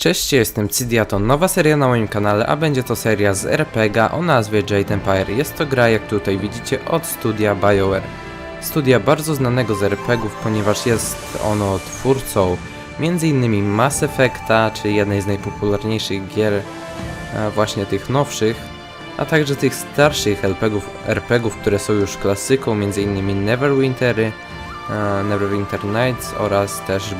Cześć, jestem Cydia, to nowa seria na moim kanale, a będzie to seria z RPG o nazwie Jade Empire. Jest to gra, jak tutaj widzicie, od studia BioWare. Studia bardzo znanego z RPGów, ponieważ jest ono twórcą m.in. Mass Effecta, czyli jednej z najpopularniejszych gier, e, właśnie tych nowszych, a także tych starszych RPGów, RPGów które są już klasyką, m.in. Neverwintery, e, Neverwinter Nights oraz też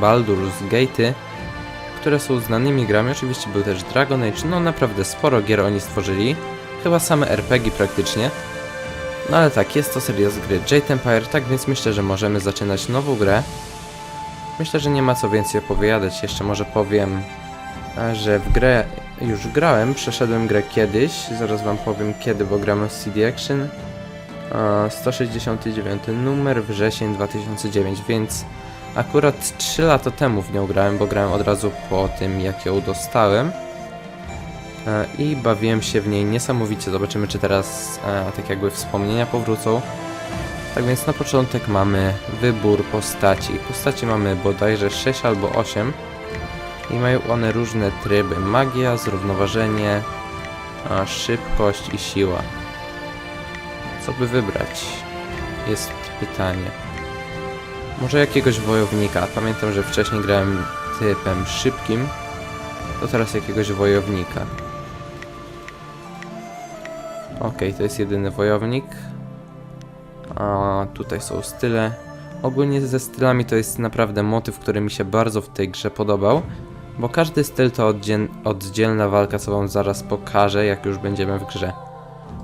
Baldur's Gate'y które są znanymi grami. Oczywiście był też Dragon Age, no naprawdę sporo gier oni stworzyli. Chyba same RPG praktycznie. No ale tak, jest to seria z gry Jade Empire, tak więc myślę, że możemy zaczynać nową grę. Myślę, że nie ma co więcej opowiadać. Jeszcze może powiem, e, że w grę już grałem, przeszedłem grę kiedyś. Zaraz wam powiem kiedy, bo gramy w CD Action. E, 169 numer, wrzesień 2009, więc Akurat 3 lata temu w nią grałem, bo grałem od razu po tym, jak ją dostałem. E, I bawiłem się w niej niesamowicie. Zobaczymy, czy teraz e, tak jakby wspomnienia powrócą. Tak więc na początek mamy wybór postaci. Postaci mamy bodajże 6 albo 8. I mają one różne tryby. Magia, zrównoważenie, szybkość i siła. Co by wybrać? Jest pytanie. Może jakiegoś wojownika. Pamiętam, że wcześniej grałem typem szybkim. To teraz jakiegoś wojownika. Okej, to jest jedyny wojownik. A tutaj są style. Ogólnie ze stylami to jest naprawdę motyw, który mi się bardzo w tej grze podobał. Bo każdy styl to oddziel oddzielna walka, co wam zaraz pokażę, jak już będziemy w grze.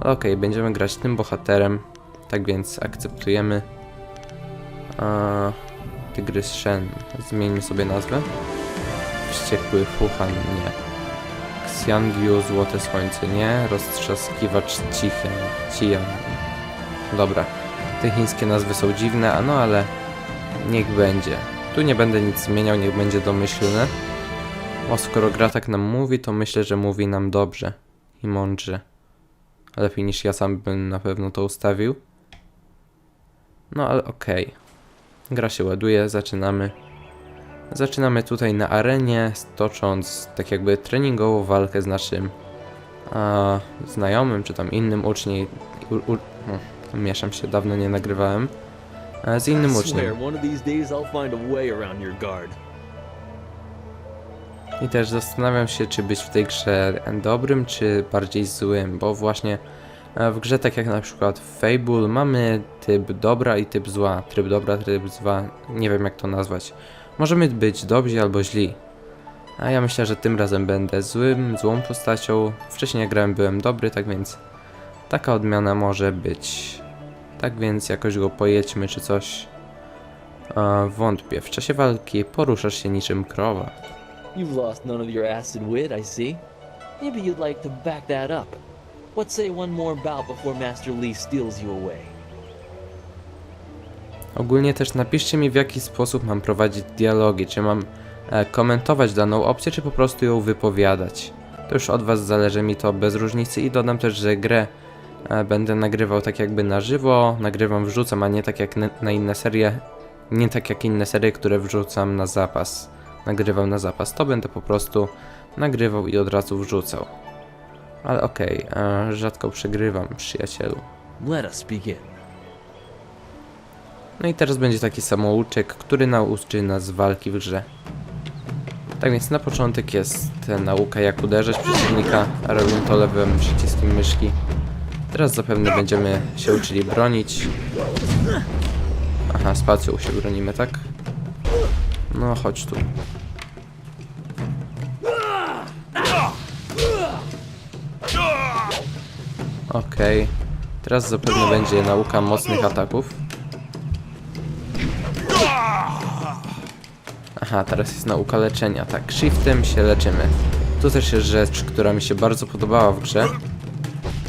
Okej, będziemy grać tym bohaterem. Tak więc akceptujemy. Tygrys Shen. Zmieńmy sobie nazwę. Wściekły Fuchan, nie. Xiangyu, Złote Słońce, nie. Roztrzaskiwacz Cichy, Cian. Dobra. Te chińskie nazwy są dziwne, a no ale niech będzie. Tu nie będę nic zmieniał, niech będzie domyślne. O, skoro gra tak nam mówi, to myślę, że mówi nam dobrze i mądrze. Lepiej niż ja sam bym na pewno to ustawił. No ale okej. Gra się ładuje, zaczynamy. Zaczynamy tutaj na arenie, tocząc tak jakby treningową walkę z naszym a, znajomym, czy tam innym uczniem. U, u, no, mieszam się, dawno nie nagrywałem. A, z innym uczniem. I też zastanawiam się, czy być w tej grze dobrym, czy bardziej złym, bo właśnie w grze, tak jak na przykład w Fable, mamy typ dobra i typ zła. Tryb dobra, tryb zła, nie wiem jak to nazwać. Możemy być dobrzy albo źli. A ja myślę, że tym razem będę złym, złą postacią. Wcześniej jak grałem byłem dobry, tak więc taka odmiana może być. Tak więc jakoś go pojedźmy czy coś. E, wątpię. W czasie walki poruszasz się niczym krowa. You've lost none of your acid wit, I see. Maybe you'd like to back that up. What say one more bout before Master Lee steals you away? Ogólnie też napiszcie mi w jaki sposób mam prowadzić dialogi, czy mam e, komentować daną opcję, czy po prostu ją wypowiadać. To już od was zależy mi to bez różnicy i dodam też, że grę e, będę nagrywał tak jakby na żywo, nagrywam, wrzucam, a nie tak jak na, inne serie, nie tak jak inne serie, które wrzucam na zapas. Nagrywam na zapas, to będę po prostu nagrywał i od razu wrzucał. Ale okej, e, rzadko przegrywam, przyjacielu. Let us begin. No i teraz będzie taki samouczek, który nauczy nas walki w grze. Tak więc na początek jest nauka jak uderzać przeciwnika, a robię to lewym przyciskiem myszki. Teraz zapewne będziemy się uczyli bronić. Aha, spacją się bronimy, tak? No chodź tu. Okej. Teraz zapewne będzie nauka mocnych ataków. Aha, teraz jest nauka leczenia. Tak, shiftem się leczymy. To też jest rzecz, która mi się bardzo podobała w grze.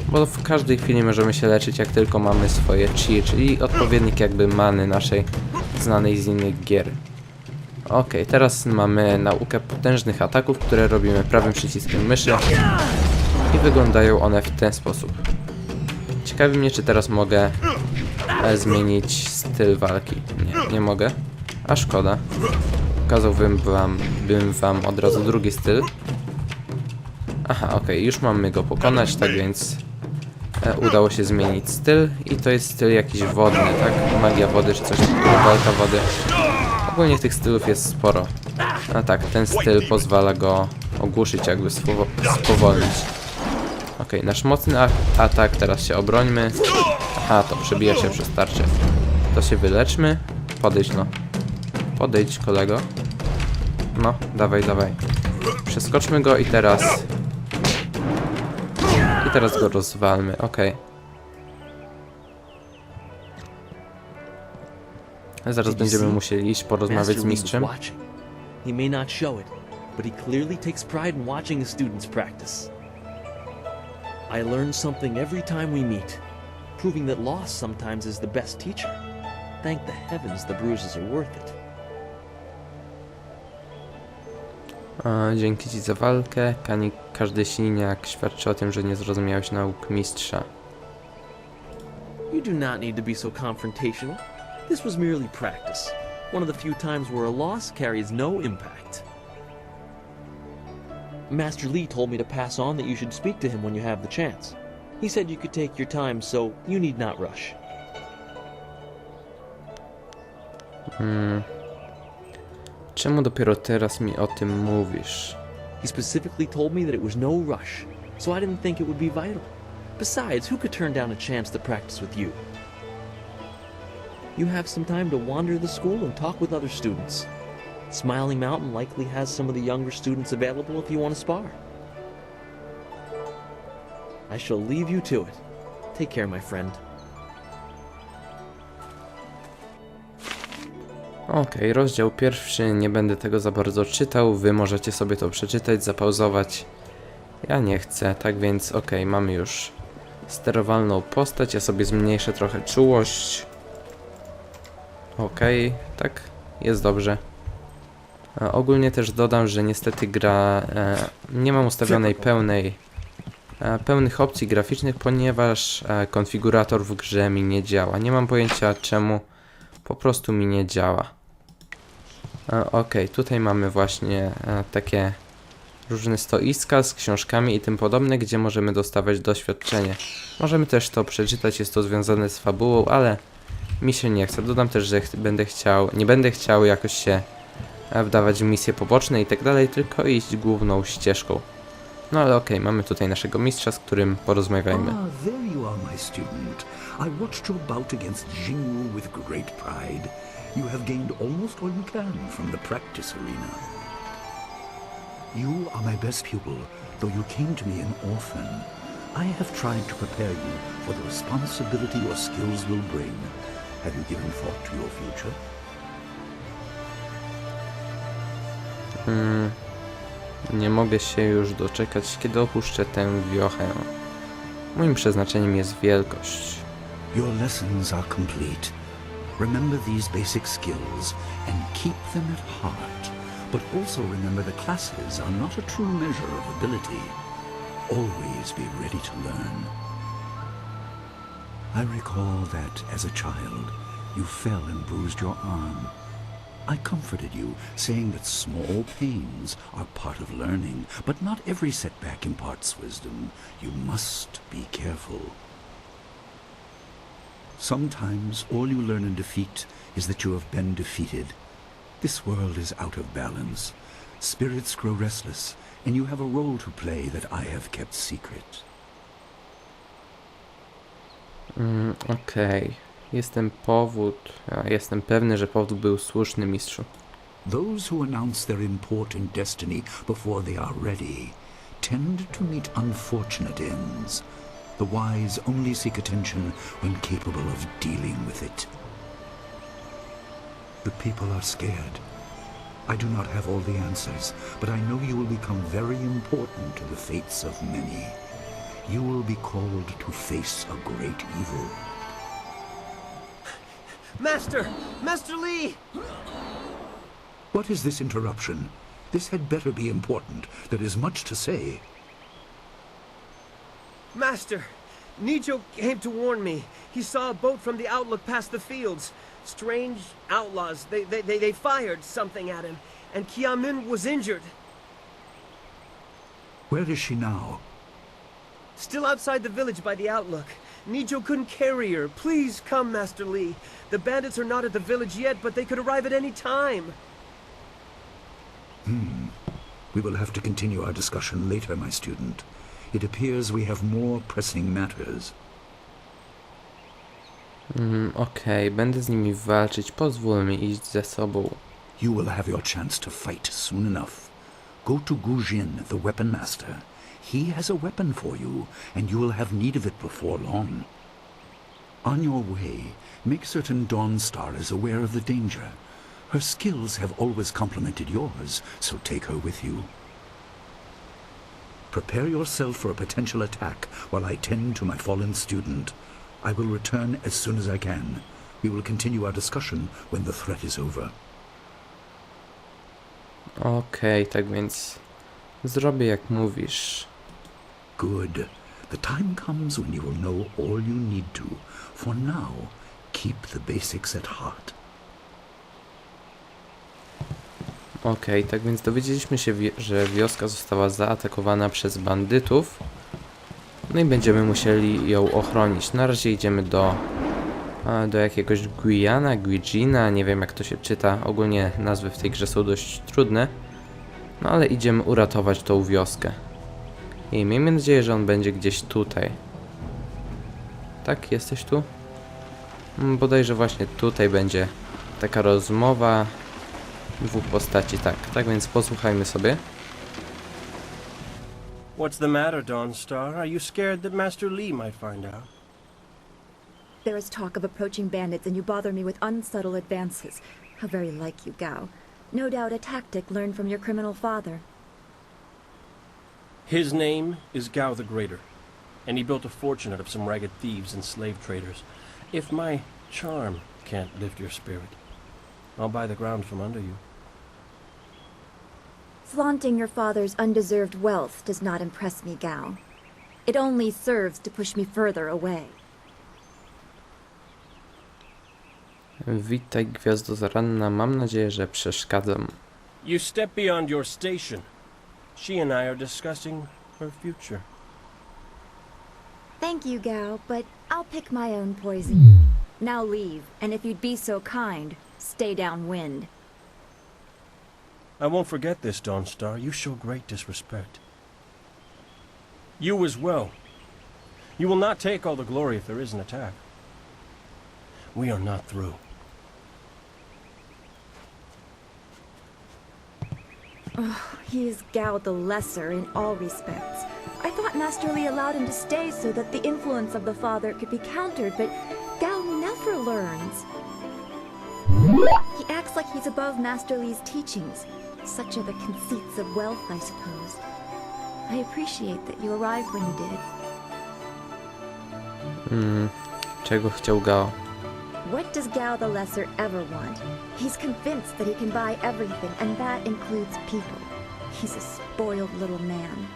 Bo w każdej chwili możemy się leczyć, jak tylko mamy swoje chi, czyli odpowiednik jakby many naszej znanej z innych gier. Okej, teraz mamy naukę potężnych ataków, które robimy prawym przyciskiem myszy. I wyglądają one w ten sposób. Ciekawi mnie, czy teraz mogę e, zmienić styl walki. Nie, nie mogę. A szkoda. pokazałbym wam, bym wam od razu drugi styl. Aha, okej, już mamy go pokonać, tak więc e, udało się zmienić styl i to jest styl jakiś wodny, tak? Magia wody czy coś takiego, walka wody. Ogólnie tych stylów jest sporo. A tak, ten styl pozwala go ogłuszyć, jakby spowo- spowolnić. Okej, nasz mocny atak, teraz się obrońmy. Aha, to przebija się przez tarczę. To się wyleczmy. Podejdź no. Podejdź kolego. No, dawaj, dawaj. Przeskoczmy go i teraz... I teraz go rozwalmy, okej. Zaraz będziemy musieli iść porozmawiać z mistrzem. He may not show it, but he clearly takes pride in watching his students practice. I learn something every time we meet, proving that loss sometimes is the best teacher. Thank the heavens the bruises are worth it. A, dzięki ci za walkę. Kani, każdy siniak świadczy o tym, że nie zrozumiałeś nauk mistrza. You do not need to be so confrontational. This was merely practice. One of the few times where a loss carries no impact. Master Lee told me to pass on that you should speak to him when you have the chance. He said you could take your time, so you need not rush. Hmm. Czemu dopiero teraz mi o tym mówisz? He specifically told me that it was no rush, so I didn't think it would be vital. Besides, who could turn down a chance to practice with you? You have some time to wander the school and talk with other students. Smiling Mountain likely has some of the younger students available if you want to spar. I shall leave you to it. Take care, my friend. Okej, rozdział pierwszy, nie będę tego za bardzo czytał, wy możecie sobie to przeczytać, zapauzować. Ja nie chcę, tak więc okej, mamy już sterowalną postać, ja sobie zmniejszę trochę czułość. Okej, tak, jest dobrze. Ogólnie też dodam, że niestety gra e, nie mam ustawionej pełnej e, pełnych opcji graficznych, ponieważ e, konfigurator w grze mi nie działa. Nie mam pojęcia czemu, po prostu mi nie działa. Okej, tutaj mamy właśnie takie różne stoiska z książkami i tym podobne, gdzie możemy dostawać doświadczenie. Możemy też to przeczytać, jest to związane z fabułą, ale mi się nie chce. Dodam też, że ch będę chciał, nie będę chciał jakoś się wdawać misje poboczne i tak dalej, tylko iść główną ścieżką. No ale okej, mamy tutaj naszego mistrza, z którym porozmawiajmy. Ah. You have gained almost all you can from the practice arena. You are my best pupil, though you came to me an orphan. I have tried to prepare you for the responsibility your skills will bring. Have you given thought to your future? Mm, nie mogę się już doczekać, kiedy opuszczę tę wiochę. Moim przeznaczeniem jest wielkość. Your lessons are complete. Remember these basic skills and keep them at heart. But also remember the classes are not a true measure of ability. Always be ready to learn. I recall that as a child, you fell and bruised your arm. I comforted you, saying that small pains are part of learning, but not every setback imparts wisdom. You must be careful. Sometimes all you learn in defeat is that you have been defeated. This world is out of balance. Spirits grow restless, and you have a role to play that I have kept secret. Mm, Okej, jestem powód. Jestem pewny, że powód był słuszny, mistrzu. Those who announce their important destiny before they are ready tend to meet unfortunate ends. The wise only seek attention when capable of dealing with it. The people are scared. I do not have all the answers, but I know you will become very important to the fates of many. You will be called to face a great evil. Master! Master Lee! What is this interruption? This had better be important. There is much to say. Master! Nijo came to warn me. He saw a boat from the outlook past the fields. Strange outlaws. They, they, they, they fired something at him, and Kiamun was injured. Where is she now? Still outside the village by the outlook. Nijo couldn't carry her. Please come, Master Lee. The bandits are not at the village yet, but they could arrive at any time. Hmm. We will have to continue our discussion later, my student. It appears we have more pressing matters. Mm, Okej, będę z nimi walczyć, pozwól mi iść ze sobą. You will have your chance to fight soon enough. Go to Gu Jin, the weapon master. He has a weapon for you, and you will have need of it before long. On your way, make certain Dawnstar is aware of the danger. Her skills have always complemented yours, so take her with you. Prepare yourself for a potential attack while I tend to my fallen student. I will return as soon as I can. We will continue our discussion when the threat is over. Okej, tak więc zrobię jak mówisz. Good. The time comes when you will know all you need to. For now, keep the basics at heart. Okej, tak więc dowiedzieliśmy się, że wioska została zaatakowana przez bandytów. No i będziemy musieli ją ochronić. Na razie idziemy do, do jakiegoś Guyana, Guijina, nie wiem jak to się czyta. Ogólnie nazwy w tej grze są dość trudne. No ale idziemy uratować tą wioskę. I miejmy nadzieję, że on będzie gdzieś tutaj. Tak, jesteś tu? Mm, Bodajże właśnie tutaj będzie taka rozmowa dwóch postaci, tak. Tak więc posłuchajmy sobie. What's the matter, Dawnstar? Are you scared that Master Lee might find out? There is talk of approaching bandits, and you bother me with unsubtle advances. How very like you, Gao. No doubt a tactic learned from your criminal father. His name is Gao the Greater, and he built a fortune out of some ragged thieves and slave traders. If my charm can't lift your spirit, I'll buy the ground from under you. Flaunting your father's undeserved wealth does not impress me, Gao. It only serves to push me further away. Witaj, gwiazdo zaranna. Mam nadzieję, że przeszkadzam. You step beyond your station. She and I are discussing her future. Thank you, Gal, but I'll pick my own poison. Now leave, and if you'd be so kind, stay downwind. I won't forget this, Dawnstar. You show great disrespect. You as well. You will not take all the glory if there is an attack. We are not through. He is Gao the Lesser in all respects. I thought Master Li allowed him to stay so that the influence of the father could be countered, but Gao never learns. He acts like he's above Master Li's teachings. Such are the conceits of wealth, I suppose. I appreciate that you arrived when you did. Mm, czego chciał Gao? What does Gao the Lesser ever want? He's convinced that he can buy everything, and that includes people. He's a spoiled little man.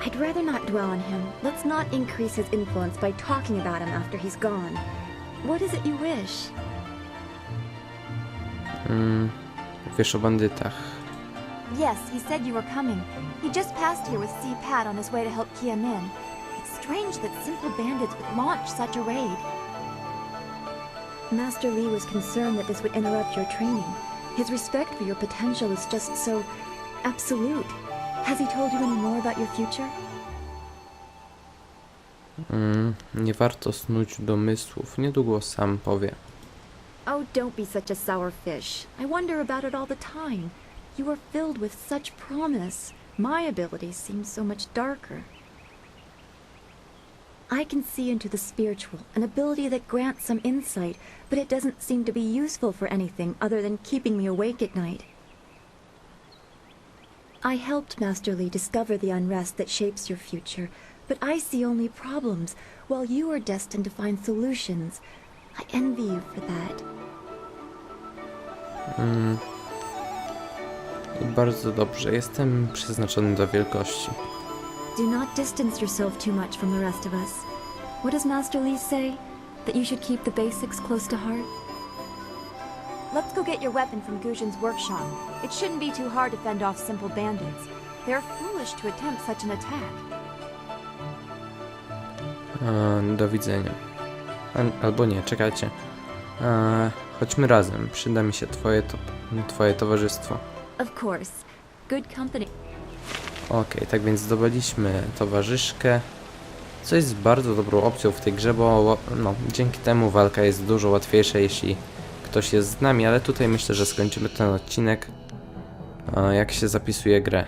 I'd rather not dwell on him. Let's not increase his influence by talking about him after he's gone. What is it you wish? Mm, wiesz o bandytach. Yes, he said you were coming. He just passed here with C-Pat on his way to help Kia Min. It's strange that simple bandits would launch such a raid. Master Li was concerned that this would interrupt your training. His respect for your potential is just so absolute. Has he told you any more about your future? Mm, nie warto snuć domysłów. Niedługo sam powie. Oh, don't be such a sour fish. I wonder about it all the time. You are filled with such promise. My abilities seem so much darker. I can see into the spiritual, an ability that grants some insight, but it doesn't seem to be useful for anything other than keeping me awake at night. I helped Master Lee discover the unrest that shapes your future, but I see only problems, while you are destined to find solutions. I envy you for that. Mm, bardzo dobrze. Jestem przeznaczony do wielkości. Do not distance yourself too much from the rest of us. What does Master Lee say? That you should keep the basics close to heart? Let's go get your weapon from Gujin's workshop. It shouldn't be too hard to fend off simple bandits. They're foolish to attempt such an attack. E, do widzenia. Al- albo nie, czekajcie. E, chodźmy razem, przyda mi się twoje, to, twoje towarzystwo. Of course. Good company. Okej, tak więc zdobyliśmy towarzyszkę, co jest bardzo dobrą opcją w tej grze, bo no, dzięki temu walka jest dużo łatwiejsza, jeśli ktoś jest z nami, ale tutaj myślę, że skończymy ten odcinek, e, jak się zapisuje grę.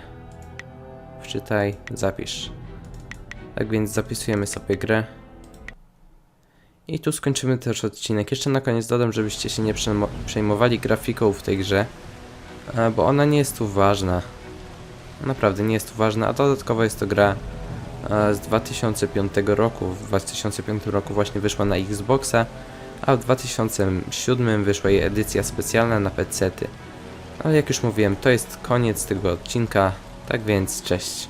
Wczytaj, zapisz. Tak więc zapisujemy sobie grę. I tu skończymy też odcinek. Jeszcze na koniec dodam, żebyście się nie przejmo- przejmowali grafiką w tej grze, e, bo ona nie jest tu ważna. Naprawdę nie jest to ważne, a dodatkowo jest to gra e, z 2005 roku. W 2005 roku właśnie wyszła na Xboxa, a w 2007 wyszła jej edycja specjalna na PC-ty. Ale jak już mówiłem, to jest koniec tego odcinka, tak więc cześć.